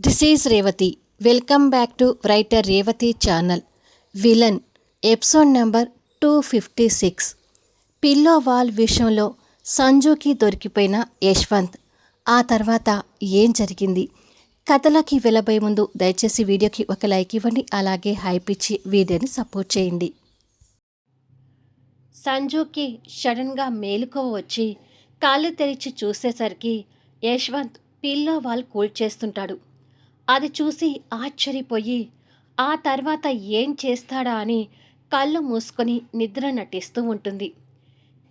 This is Revathi welcome back to writer Revathi channel villain episode number two fifty six pillow wall విషయంలో సంజుకి దొరికిపోయిన యశ్వంత్. ఆ తర్వాత ఏం జరిగింది? కథలకి వెళ్ళబోయే ముందు దయచేసి వీడియోకి ఒక లైక్ ఇవ్వండి అలాగే హైప్ ఇచ్చి వీడియోని సపోర్ట్ చేయండి. సంజుకి సడన్గా మేలుకోవ వచ్చి కాళ్ళు తెరిచి చూసేసరికి యశ్వంత్ పిల్లో వాల్ కూల్చేస్తుంటాడు అది చూసి ఆశ్చర్యపోయి ఆ తర్వాత ఏం చేస్తాడా అని కళ్ళు మూసుకొని నిద్ర నటిస్తూ ఉంటుంది.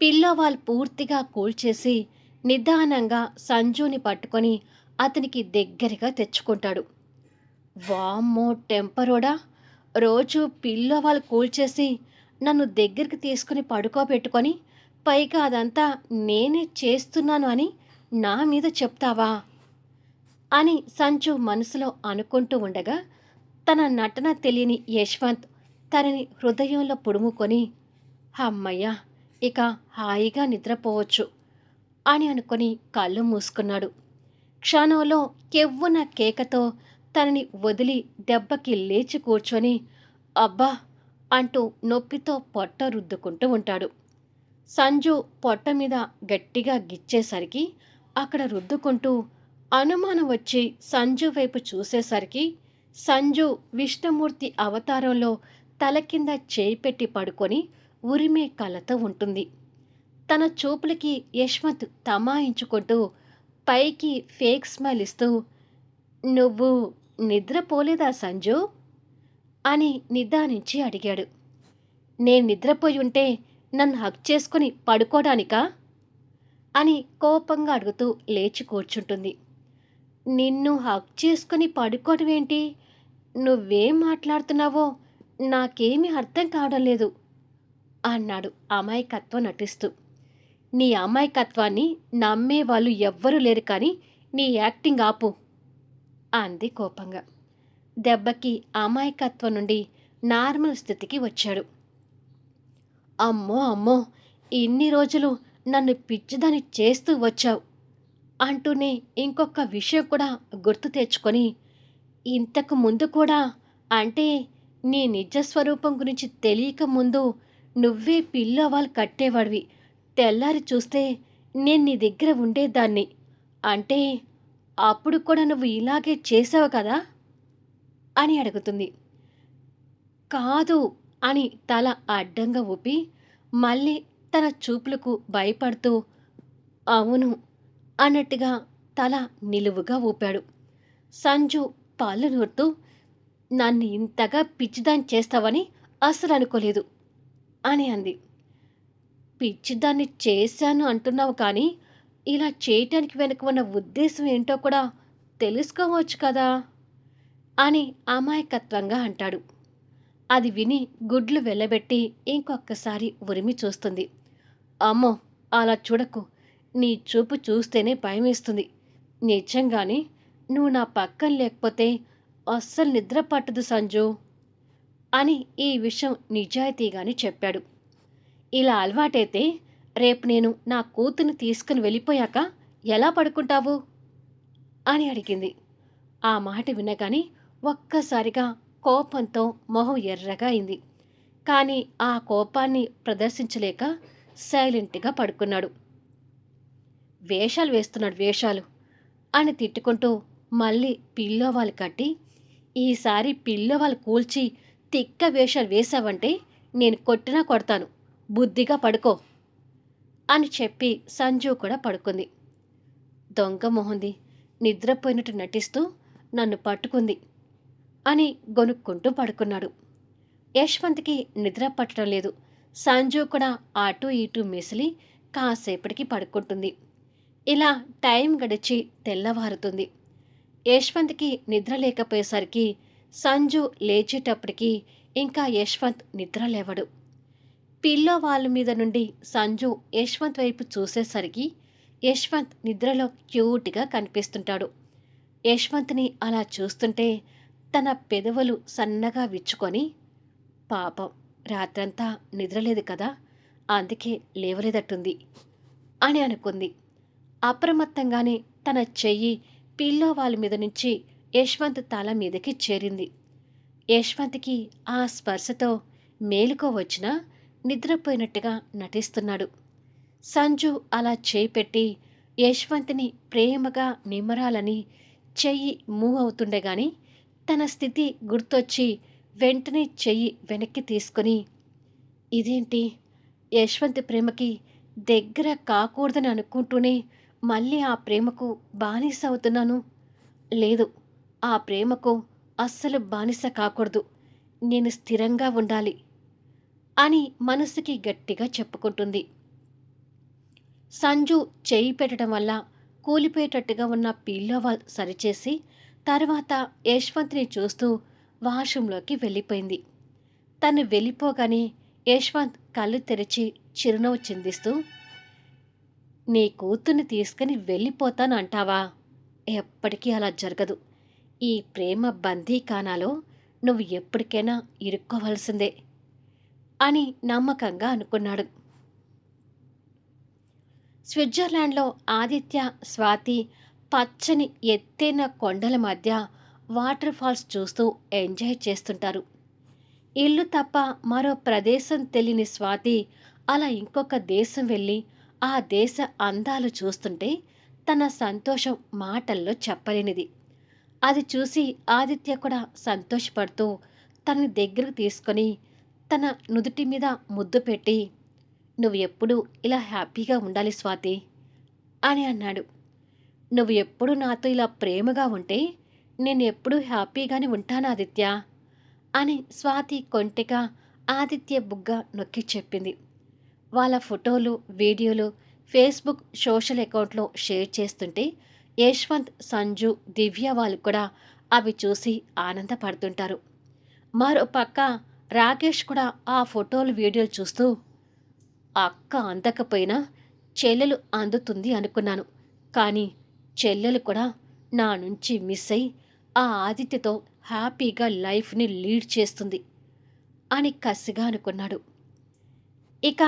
పిల్లోవాల్ పూర్తిగా కూల్చేసి నిదానంగా సంజుని పట్టుకొని అతనికి దగ్గరగా తెచ్చుకుంటాడు. వామ్మో టెంపరోడా! రోజు పిల్లో వాళ్ళు కూల్చేసి నన్ను దగ్గరికి తీసుకుని పడుకోబెట్టుకొని పైగా అదంతా నేనే చేస్తున్నాను అని నా మీద చెప్తావా? అని సంచు మనసులో అనుకుంటూ ఉండగా తన నటన తెలియని యశ్వంత్ తనని హృదయంలో పుడుముకొని అమ్మయ్య ఇక హాయిగా నిద్రపోవచ్చు అని అనుకొని కళ్ళు మూసుకున్నాడు. క్షణంలో కెవ్వున కేకతో తనని వదిలి దెబ్బకి లేచి కూర్చొని అబ్బా అంటూ నొప్పితో పొట్ట రుద్దుకుంటూ ఉంటాడు. సంజు పొట్ట మీద గట్టిగా గిచ్చేసరికి అక్కడ రుద్దుకుంటూ అనుమానం వచ్చి సంజు వైపు చూసేసరికి సంజు విష్ణుమూర్తి అవతారంలో తల కింద చేయి పెట్టి పడుకొని ఉరిమే కళ్ళతో ఉంటుంది. తన చూపులకి యశ్వంత్ తమాయించుకుంటూ పైకి ఫేక్ స్మైల్ ఇస్తూ నువ్వు నిద్రపోలేదా సంజు అని నిదానించి అడిగాడు. నేను నిద్రపోయి ఉంటే నన్ను హక్ చేసుకుని పడుకోవడానికా అని కోపంగా అడుగుతూ లేచి కూర్చుంటుంది. నిన్ను హక్ చేసుకుని పడుకోవడం ఏంటి? నువ్వేం మాట్లాడుతున్నావో నాకేమీ అర్థం కావడం లేదు అన్నాడు అమాయకత్వం నటిస్తూ. నీ అమాయకత్వాన్ని నమ్మే వాళ్ళు ఎవ్వరూ లేరు కానీ నీ యాక్టింగ్ ఆపు అంది కోపంగా. దెబ్బకి అమాయకత్వం నుండి నార్మల్ స్థితికి వచ్చాడు. అమ్మో అమ్మో ఇన్ని రోజులు నన్ను పిచ్చిదాన్ని చేస్తూ వచ్చావు. అంటూనే ఇంకొక విషయం కూడా గుర్తు తెచ్చుకొని ఇంతకు ముందు కూడా అంటే నీ నిజస్వరూపం గురించి తెలియక ముందు నువ్వే పిల్లవాళ్ళు కట్టేవాడివి. తెల్లారి చూస్తే నేను నీ దగ్గర ఉండేదాన్ని. అంటే అప్పుడు కూడా నువ్వు ఇలాగే చేసావు కదా? అని అడుగుతుంది. కాదు అని తల అడ్డంగా ఊపి మళ్ళీ తన చూపులకు భయపడుతూ అవును అన్నట్టుగా తల నిలువుగా ఊపాడు. సంజు పాలు నూరుతూ నన్ను ఇంతగా పిచ్చిదాన్ని చేస్తావని అస్సలు అనుకోలేదు అని అంది. పిచ్చిదాన్ని చేశాను అంటున్నావు కానీ ఇలా చేయటానికి వెనుక ఉన్న ఉద్దేశం ఏంటో కూడా తెలుసుకోవచ్చు కదా అని అమాయకత్వంగా అంటాడు. అది విని గుడ్లు వెళ్ళబెట్టి ఇంకొకసారి ఉరిమి చూస్తుంది. అమ్మో అలా చూడకు. నీ చూపు చూస్తేనే భయమేస్తుంది. నిజంగానే నువ్వు నా పక్కన లేకపోతే అస్సలు నిద్ర పట్టదు సంజు అని ఈ విషయం నిజాయితీగానే చెప్పాడు. ఇలా అలవాటైతే రేపు నేను నా కూతుని తీసుకుని వెళ్ళిపోయాక ఎలా పడుకుంటావు? అని అడిగింది. ఆ మాట వినగానే ఒక్కసారిగా కోపంతో మొహం ఎర్రగా అయింది. కానీ ఆ కోపాన్ని ప్రదర్శించలేక సైలెంట్గా పడుకున్నాడు. వేషాలు వేస్తున్నాడు వేషాలు అని తిట్టుకుంటూ మళ్ళీ పిల్లోవాలు కట్టి ఈసారి పిల్లోవాలు కూల్చి తిక్క వేషాలు వేశావంటే నేను కొట్టినా కొడతాను బుద్ధిగా పడుకో అని చెప్పి సంజు కూడా పడుకుంది. దొంగ మొహంది నిద్రపోయినట్టు నటిస్తూ నన్ను పట్టుకుంది అని గొనుక్కుంటూ పడుకున్నాడు. యశ్వంత్కి నిద్ర పట్టడం లేదు సంజు కూడా అటు ఇటు మిసిలి కాసేపటికి పడుకుంటుంది. ఇలా టైం గడిచి తెల్లవారుతుంది. యశ్వంత్కి నిద్ర లేకపోయేసరికి సంజు లేచేటప్పటికి ఇంకా యశ్వంత్ నిద్ర లేవడు. పిల్లో వాళ్ళ మీద నుండి సంజు యశ్వంత్ వైపు చూసేసరికి యశ్వంత్ నిద్రలో క్యూట్గా కనిపిస్తుంటాడు. యశ్వంత్ని అలా చూస్తుంటే తన పెదవులు సన్నగా విచ్చుకొని పాపం రాత్రంతా నిద్రలేదు కదా అందుకే లేవలేదట్టుంది అని అనుకుంది. అప్రమత్తంగానే తన చెయ్యి పిల్లో వాళ్ళ మీద నుంచి యశ్వంత్ తల మీదకి చేరింది. యశ్వంత్కి ఆ స్పర్శతో మేలుకో వచ్చినా నిద్రపోయినట్టుగా నటిస్తున్నాడు. సంజు అలా చేయి పెట్టి యశ్వంత్ని ప్రేమగా నిమరాలని చెయ్యి మూవ్ అవుతుండేగాని తన స్థితి గుర్తొచ్చి వెంటనే చెయ్యి వెనక్కి తీసుకొని ఇదేంటి? యశ్వంత్ ప్రేమకి దగ్గర కాకూడదని అనుకుంటూనే మళ్ళీ ఆ ప్రేమకు బానిస అవుతున్నాను? లేదు ఆ ప్రేమకు అస్సలు బానిస కాకూడదు. నేను స్థిరంగా ఉండాలి అని మనసుకి గట్టిగా చెప్పుకుంటుంది. సంజు చేయి పెట్టడం వల్ల కూలిపోయేటట్టుగా ఉన్న పిల్లోవాల్ సరిచేసి తర్వాత యశ్వంత్ని చూస్తూ వాష్రూంలోకి వెళ్ళిపోయింది. తను వెళ్ళిపోగానే యశ్వంత్ కళ్ళు తెరిచి చిరునవ్వు చిందిస్తూ నీ కూతుర్ని తీసుకుని వెళ్ళిపోతాను అంటావా ఎప్పటికీ అలా జరగదు. ఈ ప్రేమ బందీఖానాలో నువ్వు ఎప్పటికైనా ఇరుక్కోవలసిందే అని నమ్మకంగా అనుకున్నాడు. స్విట్జర్లాండ్లో ఆదిత్య స్వాతి పచ్చని ఎత్తైన కొండల మధ్య వాటర్ ఫాల్స్ చూస్తూ ఎంజాయ్ చేస్తుంటారు. ఇల్లు తప్ప మరో ప్రదేశం తెలియని స్వాతి అలా ఇంకొక దేశం వెళ్ళి ఆ దేశ అందాలు చూస్తుంటే తన సంతోషం మాటల్లో చెప్పలేనిది. అది చూసి ఆదిత్య కూడా సంతోషపడుతూ తనని దగ్గరకు తీసుకొని తన నుదుటి మీద ముద్దు పెట్టి నువ్వు ఎప్పుడు ఇలా హ్యాపీగా ఉండాలి స్వాతి అని అన్నాడు. నువ్వు ఎప్పుడు నాతో ఇలా ప్రేమగా ఉంటే నేను ఎప్పుడూ హ్యాపీగానే ఉంటాను ఆదిత్య అని స్వాతి కొంటెగా ఆదిత్య బుగ్గ నొక్కి చెప్పింది. వాళ్ళ ఫోటోలు వీడియోలు ఫేస్బుక్ సోషల్ అకౌంట్లో షేర్ చేస్తుంటే యశ్వంత్ సంజు దివ్య వాళ్ళు కూడా అవి చూసి ఆనందపడుతుంటారు. మరో పక్క రాకేష్ కూడా ఆ ఫోటోలు వీడియోలు చూస్తూ అక్క అందకపోయినా చెల్లెలు అందుతుంది అనుకున్నాను. కానీ చెల్లెలు కూడా నా నుంచి మిస్ అయి ఆ ఆదిత్యతో హ్యాపీగా లైఫ్ని లీడ్ చేస్తుంది అని కసిగా అనుకున్నాడు. ఇక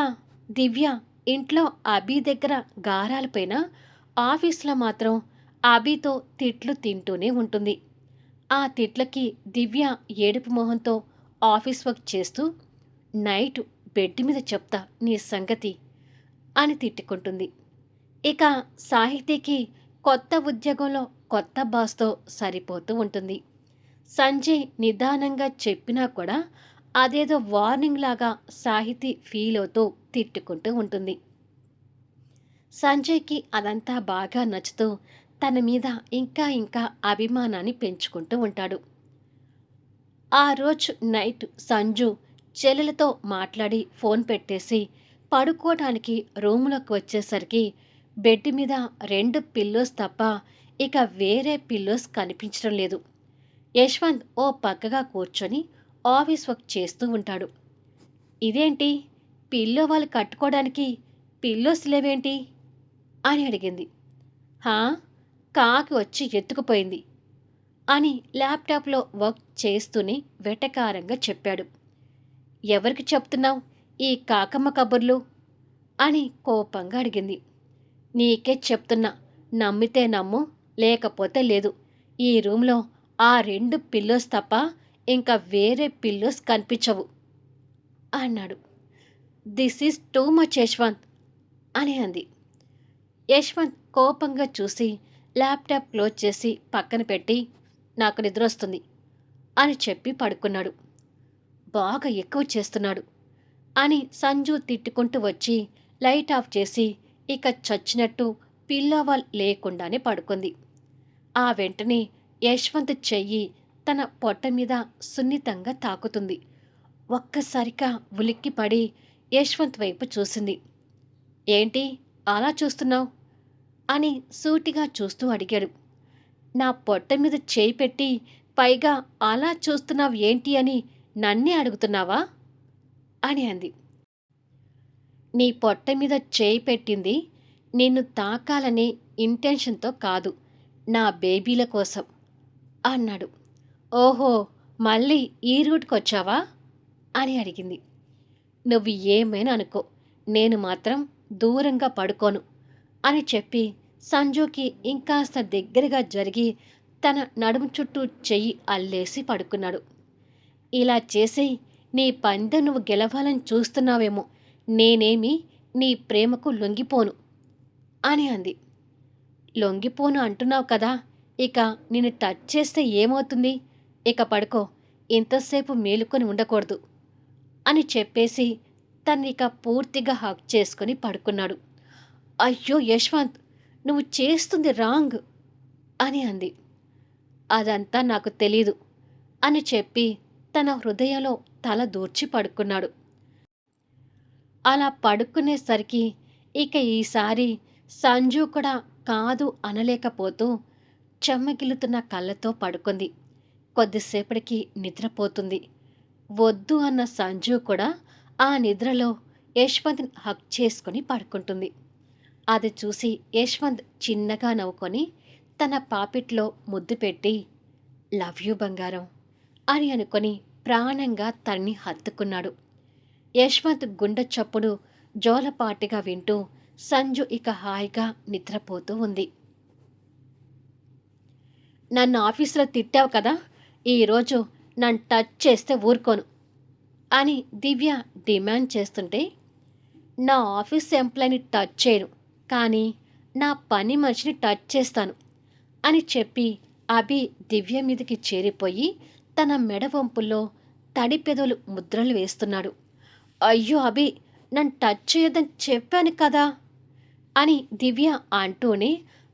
దివ్య ఇంట్లో అభి దగ్గర గారాలపైన ఆఫీస్లో మాత్రం అభితో తిట్లు తింటూనే ఉంటుంది. ఆ తిట్లకి దివ్య ఏడుపు మొహంతో ఆఫీస్ వర్క్ చేస్తూ నైట్ బెడ్ మీద చెప్తా నీ సంగతి అని తిట్టుకుంటుంది. ఇక సాహితీకి కొత్త ఉద్యోగంలో కొత్త బాస్తో సరిపోతూ ఉంటుంది. సంజయ్ నిదానంగా చెప్పినా కూడా అదేదో వార్నింగ్ లాగా సాహితీ ఫీల్ అవుతూ తిట్టుకుంటూ ఉంటుంది. సంజయ్కి అదంతా బాగా నచ్చుతూ తన మీద ఇంకా ఇంకా అభిమానాన్ని పెంచుకుంటూ ఉంటాడు. ఆ రోజు నైట్ సంజు చెల్లెలతో మాట్లాడి ఫోన్ పెట్టేసి పడుకోవడానికి రూములోకి వచ్చేసరికి బెడ్ మీద రెండు పిల్లోస్ తప్ప ఇక వేరే పిల్లోస్ కనిపించడం లేదు. యశ్వంత్ ఓ పక్కగా కూర్చొని ఆఫీస్ వర్క్ చేస్తూ ఉంటాడు. ఇదేంటి? పిల్లో వాళ్ళు కట్టుకోవడానికి పిల్లోస్ లేవేంటి అని అడిగింది. హా కాకి వచ్చి ఎత్తుకుపోయింది. అని ల్యాప్టాప్లో వర్క్ చేస్తూనే వెటకారంగా చెప్పాడు. ఎవరికి చెప్తున్నావు ఈ కాకమ్మ కబుర్లు? అని కోపంగా అడిగింది. నీకే చెప్తున్నా నమ్మితే నమ్ము లేకపోతే లేదు. ఈ రూమ్లో ఆ రెండు పిల్లోస్ తప్ప ఇంకా వేరే పిల్లోస్ కనిపించవు అన్నాడు. This is too much Yashwant అని అంది. యశ్వంత్ కోపంగా చూసి ల్యాప్టాప్ క్లోజ్ చేసి పక్కన పెట్టి నాకు నిద్ర వస్తుంది అని చెప్పి పడుకున్నాడు. బాగా ఎక్కువ చేస్తున్నాడు అని సంజు తిట్టుకుంటూ వచ్చి లైట్ ఆఫ్ చేసి ఇక చచ్చినట్టు పిల్లవాల్ లేకుండానే పడుకుంది. ఆ వెంటనే యశ్వంత్ చెయ్యి తన పొట్ట మీద సున్నితంగా తాకుతుంది. ఒక్కసారిగా ఉలిక్కి పడి యశ్వంత్ వైపు చూసింది. ఏంటి? అలా చూస్తున్నావు? అని సూటిగా చూస్తూ అడిగాడు. నా పొట్ట మీద చేయి పెట్టి పైగా అలా చూస్తున్నావు ఏంటి అని నన్నే అడుగుతున్నావా? అని అంది. నీ పొట్ట మీద చేయి పెట్టింది నిన్ను తాకాలనే ఇంటెన్షన్తో కాదు నా బేబీల కోసం అన్నాడు. ఓహో మళ్ళీ ఈ రూట్కి వచ్చావా అని అడిగింది. నువ్వు ఏమైనా అనుకో. నేను మాత్రం దూరంగా పడుకోను అని చెప్పి సంజుకి ఇంకాస్త దగ్గరగా జరిగి తన నడుము చుట్టూ చెయ్యి అల్లేసి పడుకున్నాడు. ఇలా చేసి నీ పందె నువ్వు గెలవాలని చూస్తున్నావేమో నేనేమి నీ ప్రేమకు లొంగిపోను అని అంది. లొంగిపోను అంటున్నావు కదా ఇక నిన్ను టచ్ చేస్తే ఏమవుతుంది? ఇక పడుకో ఇంతసేపు మేలుకొని ఉండకూడదు. అని చెప్పేసి తన్నిక ఇక పూర్తిగా హక్ చేసుకుని పడుకున్నాడు. అయ్యో యశ్వంత్ నువ్వు చేస్తుంది రాంగ్ అని అంది. అదంతా నాకు తెలీదు అని చెప్పి తన హృదయంలో తల దూర్చి పడుకున్నాడు. అలా పడుకునేసరికి ఇక ఈసారి సంజు కూడా కాదు అనలేకపోతూ చెమ్మగిలుతున్న కళ్ళతో పడుకుంది. కొద్దిసేపటికి నిద్రపోతుంది. వద్దు అన్న సంజు కూడా ఆ నిద్రలో యశ్వంత్ని హక్ చేసుకుని పడుకుంటుంది. అది చూసి యశ్వంత్ చిన్నగా నవ్వుకొని తన పాపిట్లో ముద్దు పెట్టి లవ్ యూ బంగారం అని అనుకొని ప్రాణంగా తన్ని హత్తుకున్నాడు. యశ్వంత్ గుండె చప్పుడు జోలపాటిగా వింటూ సంజు ఇక హాయిగా నిద్రపోతూ ఉంది. నన్ను ఆఫీసులో తిట్టావు కదా ఈరోజు నన్ను టచ్ చేస్తే ఊరుకోను అని దివ్య డిమాండ్ చేస్తుంటే నా ఆఫీస్ ఎంప్లాయీని టచ్ చేయను కానీ నా పని మనిషిని టచ్ చేస్తాను అని చెప్పి అభి దివ్య మీదకి చేరిపోయి తన మెడ వంపుల్లో తడి పెదవులు ముద్రలు వేస్తున్నాడు. అయ్యో అభి నన్ను టచ్ చేయొద్దని చెప్పాను కదా అని దివ్య అంటూనే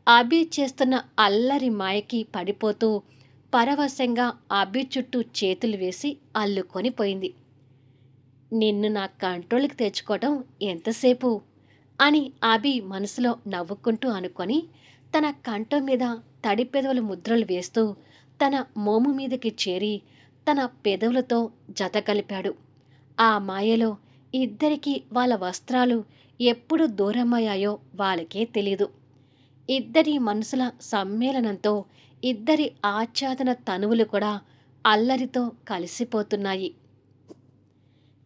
అభి చేస్తున్న అల్లరి మాయకి పడిపోతూ పరవశంగా అభి చుట్టూ చేతులు వేసి అల్లుకొని పోయింది. నిన్ను నా కంట్రోల్కి తెచ్చుకోవటం ఎంతసేపు? అని అభి మనసులో నవ్వుకుంటూ అనుకొని తన కంఠం మీద తడి పెదవుల ముద్రలు వేస్తూ తన మోము మీదకి చేరి తన పెదవులతో జత కలిపాడు. ఆ మాయలో ఇద్దరికి వాళ్ళ వస్త్రాలు ఎప్పుడు దూరమయ్యాయో వాళ్ళకే తెలీదు. ఇద్దరి మనసుల సమ్మేళనంతో ఇద్దరి ఆచ్ఛాదన తనువులు కూడా అల్లరితో కలిసిపోతున్నాయి.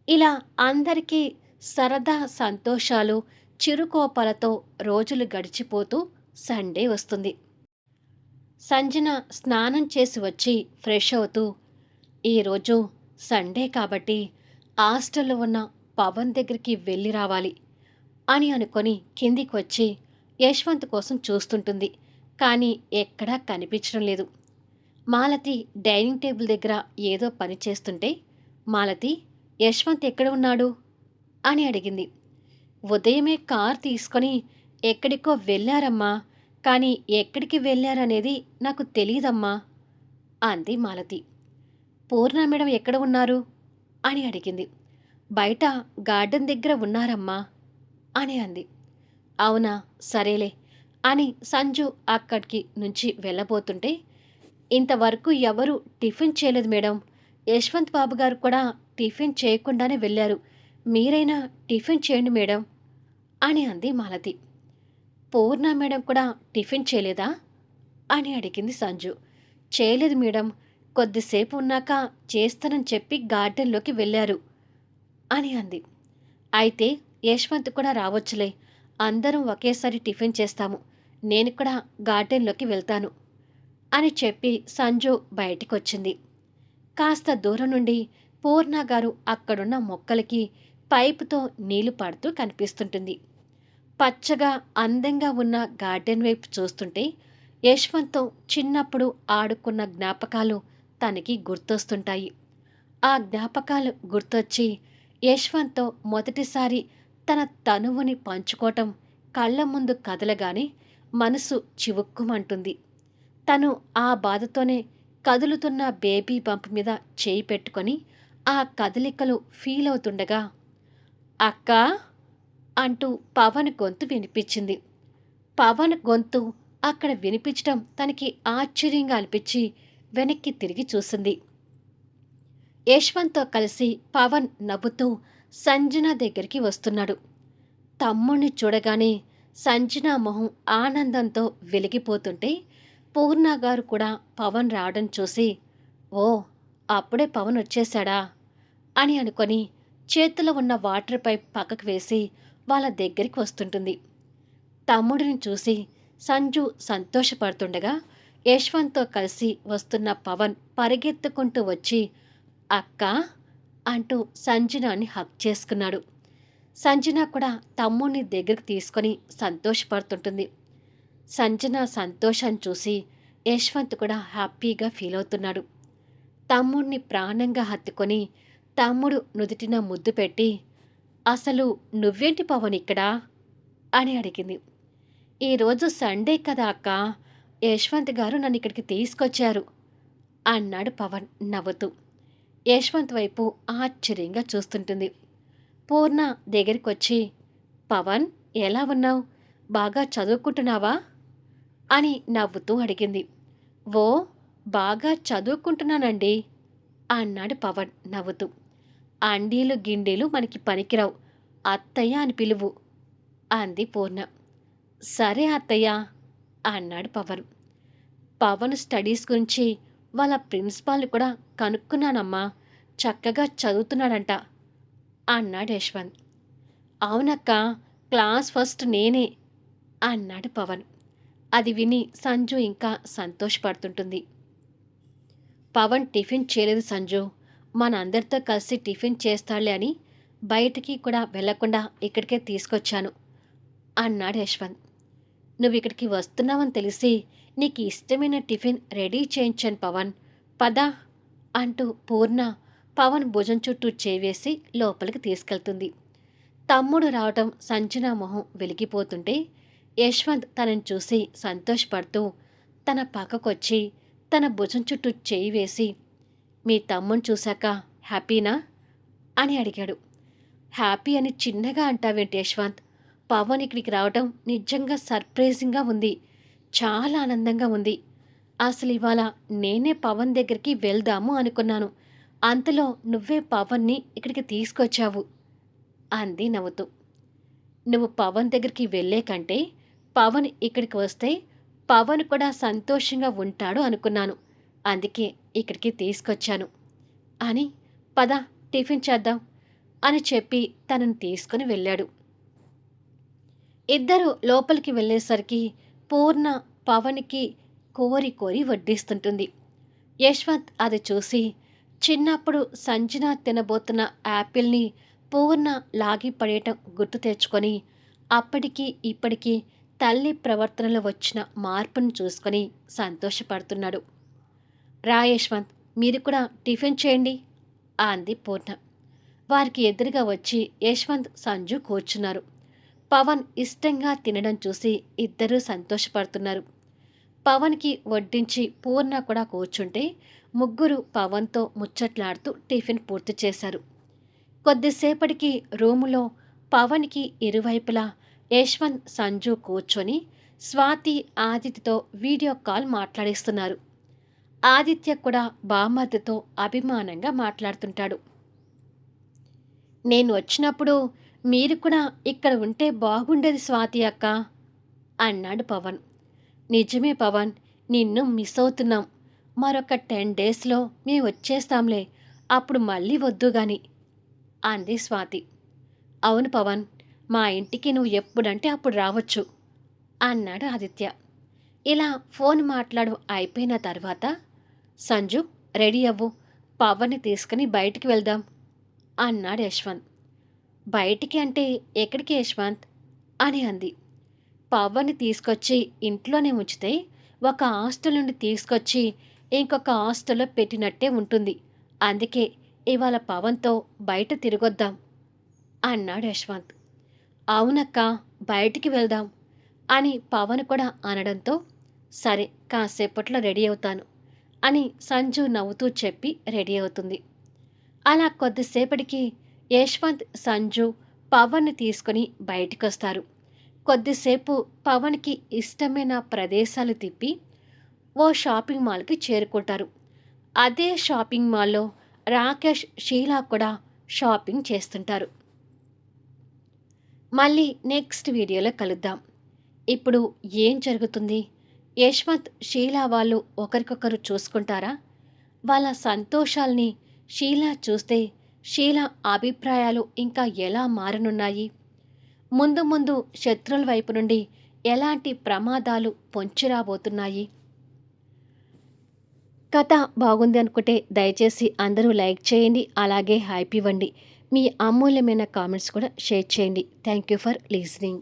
ఇలా అందరికీ సరదా సంతోషాలు చిరుకోపలతో రోజులు గడిచిపోతూ సండే వస్తుంది. సంజన స్నానం చేసి వచ్చి ఫ్రెష్ అవుతూ ఈరోజు సండే కాబట్టి హాస్టల్లో ఉన్న పవన్ దగ్గరికి వెళ్ళి రావాలి అని అనుకొని కిందికి వచ్చి యశ్వంత్ కోసం చూస్తుంటుంది. కానీ ఎక్కడా కనిపించడం లేదు. మాలతి డైనింగ్ టేబుల్ దగ్గర ఏదో పని చేస్తుంటే మాలతి యశ్వంత్ ఎక్కడ ఉన్నాడు? అని అడిగింది. ఉదయమే కార్ తీసుకొని ఎక్కడికో వెళ్ళారమ్మా కానీ ఎక్కడికి వెళ్ళారనేది నాకు తెలియదమ్మా అంది మాలతి. పూర్ణ మేడం ఎక్కడ ఉన్నారు? అని అడిగింది. బయట గార్డెన్ దగ్గర ఉన్నారమ్మా అని అంది. అవునా సరేలే అని సంజు అక్కడికి నుంచి వెళ్ళబోతుంటే ఇంతవరకు ఎవరు టిఫిన్ చేయలేదు మేడం. యశ్వంత్ బాబు గారు కూడా టిఫిన్ చేయకుండానే వెళ్ళారు. మీరైనా టిఫిన్ చేయండి మేడం అని అంది మాలతి. పూర్ణ మేడం కూడా టిఫిన్ చేయలేదా? అని అడిగింది సంజు. చేయలేదు మేడం. కొద్దిసేపు ఉన్నాక చేస్తానని చెప్పి గార్డెన్లోకి వెళ్ళారు అని అంది. అయితే యశ్వంత్ కూడా రావచ్చులే. అందరం ఒకేసారి టిఫిన్ చేస్తాము. నేను కూడా గార్డెన్లోకి వెళ్తాను అని చెప్పి సంజు బయటికి వచ్చింది కాస్త దూరం నుండి పూర్ణ గారు అక్కడున్న మొక్కలకి పైపుతో నీళ్ళు పడుతూ కనిపిస్తుంటుంది. పచ్చగా అందంగా ఉన్న గార్డెన్ వైపు చూస్తుంటే యశ్వంత్తో చిన్నప్పుడు ఆడుకున్న జ్ఞాపకాలు తనకి గుర్తొస్తుంటాయి. ఆ జ్ఞాపకాలు గుర్తొచ్చి యశ్వంత్తో మొదటిసారి తన తనువుని పంచుకోవటం కళ్ళ ముందు కదలగానే మనసు చివుక్కుమంటుంది. తను ఆ బాధతోనే కదులుతున్న బేబీ బంప్ మీద చేయి పెట్టుకొని ఆ కదలికలు ఫీల్ అవుతుండగా అక్క అంటూ పవన్ గొంతు వినిపించింది. పవన్ గొంతు అక్కడ వినిపించడం తనకి ఆశ్చర్యంగా అనిపించి వెనక్కి తిరిగి చూసింది. యశ్వంత్తో కలిసి పవన్ నవ్వుతూ సంజన దగ్గరికి వస్తున్నాడు. తమ్ముణ్ణి చూడగానే సంజన మొహం ఆనందంతో వెలిగిపోతుంటే పూర్ణ గారు కూడా పవన్ రావడం చూసి ఓ అప్పుడే పవన్ వచ్చేశాడా? అని అనుకొని చేతిలో ఉన్న వాటర్ పైప్ పక్కకు వేసి వాళ్ళ దగ్గరికి వస్తుంటుంది. తమ్ముడిని చూసి సంజు సంతోషపడుతుండగా యశ్వంత్తో కలిసి వస్తున్న పవన్ పరిగెత్తుకుంటూ వచ్చి అక్క అంటూ సంజనాని హక్ చేసుకున్నాడు. సంజన కూడా తమ్ముడిని దగ్గరికి తీసుకొని సంతోషపడుతుంటుంది. సంజన సంతోషాన్ని చూసి యశ్వంత్ కూడా హ్యాపీగా ఫీల్ అవుతున్నాడు. తమ్ముడిని ప్రాణంగా హత్తుకొని తమ్ముడు నుదుటిన ముద్దు పెట్టి అసలు నువ్వేంటి పవన్ ఇక్కడ? అని అడిగింది. ఈరోజు సండే కదా అక్క యశ్వంత్ గారు నన్ను ఇక్కడికి తీసుకొచ్చారు అన్నాడు పవన్ నవ్వుతూ. యశ్వంత్ వైపు ఆశ్చర్యంగా చూస్తుంటుంది. పూర్ణ దగ్గరికి వచ్చి పవన్ ఎలా ఉన్నావు? బాగా చదువుకుంటున్నావా? అని నవ్వుతూ అడిగింది. ఓ బాగా చదువుకుంటున్నానండి అన్నాడు పవన్ నవ్వుతూ. అండీలు గిండీలు మనకి పనికిరావు. అత్తయ్య అని పిలువు అంది పూర్ణ. సరే అత్తయ్య అన్నాడు పవన్. పవన్ స్టడీస్ గురించి వాళ్ళ ప్రిన్సిపాల్ని కూడా కనుక్కున్నానమ్మా. చక్కగా చదువుతున్నాడంట. అన్నాడు యశ్వంత్. అవునక్క క్లాస్ ఫస్ట్ నేనే అన్నాడు పవన్. అది విని సంజు ఇంకా సంతోషపడుతుంటుంది. పవన్ టిఫిన్ చేయలేదు సంజు. మనందరితో కలిసి టిఫిన్ చేస్తాడులే అని బయటికి కూడా వెళ్ళకుండా ఇక్కడికే తీసుకొచ్చాను అన్నాడు యశ్వంత్. నువ్వు ఇక్కడికి వస్తున్నావని తెలిసి నీకు ఇష్టమైన టిఫిన్ రెడీ చేయించాను పవన్. పద అంటూ పూర్ణ పవన్ భుజం చుట్టూ చేవేసి లోపలికి తీసుకెళ్తుంది. తమ్ముడు రావటం సంజన మొహం వెలిగిపోతుంటే యశ్వంత్ తనని చూసి సంతోషపడుతూ తన పక్కకొచ్చి తన భుజం చుట్టూ చేయి వేసి మీ తమ్ముని చూశాక హ్యాపీనా? అని అడిగాడు. హ్యాపీ అని చిన్నగా అంటావేంటి యశ్వంత్? పవన్ ఇక్కడికి రావడం నిజంగా సర్ప్రైజింగ్గా ఉంది. చాలా ఆనందంగా ఉంది. అసలు ఇవాళ నేనే పవన్ దగ్గరికి వెళ్దాము అనుకున్నాను. అంతలో నువ్వే పవన్ని ఇక్కడికి తీసుకొచ్చావు అంది నవ్వుతూ. నువ్వు పవన్ దగ్గరికి వెళ్ళే కంటే పవన్ ఇక్కడికి వస్తే పవన్ కూడా సంతోషంగా ఉంటాడు అనుకున్నాను. అందుకే ఇక్కడికి తీసుకొచ్చాను. అని పద టిఫిన్ చేద్దాం అని చెప్పి తనను తీసుకుని వెళ్ళాడు. ఇద్దరు లోపలికి వెళ్ళేసరికి పూర్ణ పవన్కి కోరి కోరి వడ్డిస్తుంటుంది. యశ్వంత్ అది చూసి చిన్నప్పుడు సంజన తినబోతున్న యాపిల్ని పూర్ణ లాగి పడేయటం గుర్తు తెచ్చుకొని అప్పటికి ఇప్పటికీ తల్లి ప్రవర్తనలో వచ్చిన మార్పును చూసుకొని సంతోషపడుతున్నాడు. రా యశ్వంత్ మీరు కూడా టిఫిన్ చేయండి అంది పూర్ణ. వారికి ఎదురుగా వచ్చి యశ్వంత్ సంజు కూర్చున్నారు. పవన్ ఇష్టంగా తినడం చూసి ఇద్దరూ సంతోషపడుతున్నారు. పవన్కి వడ్డించి పూర్ణ కూడా కూర్చుంటే ముగ్గురు పవన్తో ముచ్చట్లాడుతూ టిఫిన్ పూర్తి చేశారు. కొద్దిసేపటికి రూములో పవన్కి ఇరువైపులా యశ్వంత్ సంజు కూర్చొని స్వాతి ఆదిత్యతో వీడియో కాల్ మాట్లాడిస్తున్నారు. ఆదిత్య కూడా బామర్దితో అభిమానంగా మాట్లాడుతుంటాడు. నేను వచ్చినప్పుడు మీరు కూడా ఇక్కడ ఉంటే బాగుండేది స్వాతి అక్క అన్నాడు పవన్. నిజమే పవన్ నిన్ను మిస్ అవుతున్నాం. మరొక టెన్ డేస్లో మేము వచ్చేస్తాంలే అప్పుడు మళ్ళీ వద్దు గాని అంది స్వాతి. అవును పవన్ మా ఇంటికి నువ్వు ఎప్పుడంటే అప్పుడు రావచ్చు అన్నాడు ఆదిత్య. ఇలా ఫోన్ మాట్లాడు అయిపోయిన తర్వాత సంజు రెడీ అవ్వు పవన్ని తీసుకుని బయటికి వెళ్దాం అన్నాడు యశ్వంత్. బయటికి అంటే ఎక్కడికి యశ్వంత్? అని అంది. పవన్ని తీసుకొచ్చి ఇంట్లోనే ఉంచితే ఒక హాస్టల్ నుండి తీసుకొచ్చి ఇంకొక హాస్టల్లో పెట్టినట్టే ఉంటుంది. అందుకే ఇవాళ పవన్తో బయట తిరగొద్దాం అన్నాడు యశ్వంత్. అవునక్క బయటికి వెళ్దాం అని పవన్ కూడా అనడంతో సరే కాసేపట్లో రెడీ అవుతాను అని సంజు నవ్వుతూ చెప్పి రెడీ అవుతుంది. అలా కొద్దిసేపటికి యశ్వంత్ సంజు పవన్ని తీసుకుని బయటికి వస్తారు కొద్దిసేపు పవన్కి ఇష్టమైన ప్రదేశాలు తిప్పి ఓ షాపింగ్ మాల్కి చేరుకుంటారు. అదే షాపింగ్ మాల్లో రాకేష్ షీలా కూడా షాపింగ్ చేస్తుంటారు. మళ్ళీ నెక్స్ట్ వీడియోలో కలుద్దాం. ఇప్పుడు ఏం జరుగుతుంది? యశ్వంత్ షీలా వాళ్ళు ఒకరికొకరు చూసుకుంటారా? వాళ్ళ సంతోషాల్ని షీలా చూస్తే షీలా అభిప్రాయాలు ఇంకా ఎలా మారనున్నాయి? ముందు ముందు శత్రువుల వైపు నుండి ఎలాంటి ప్రమాదాలు పొంచిరాబోతున్నాయి? కథ బాగుంది అనుకుంటే దయచేసి అందరూ లైక్ చేయండి అలాగే హ్యాపీ ఇవ్వండి. మీ అమూల్యమైన కామెంట్స్ కూడా షేర్ చేయండి. Thank you for లీజనింగ్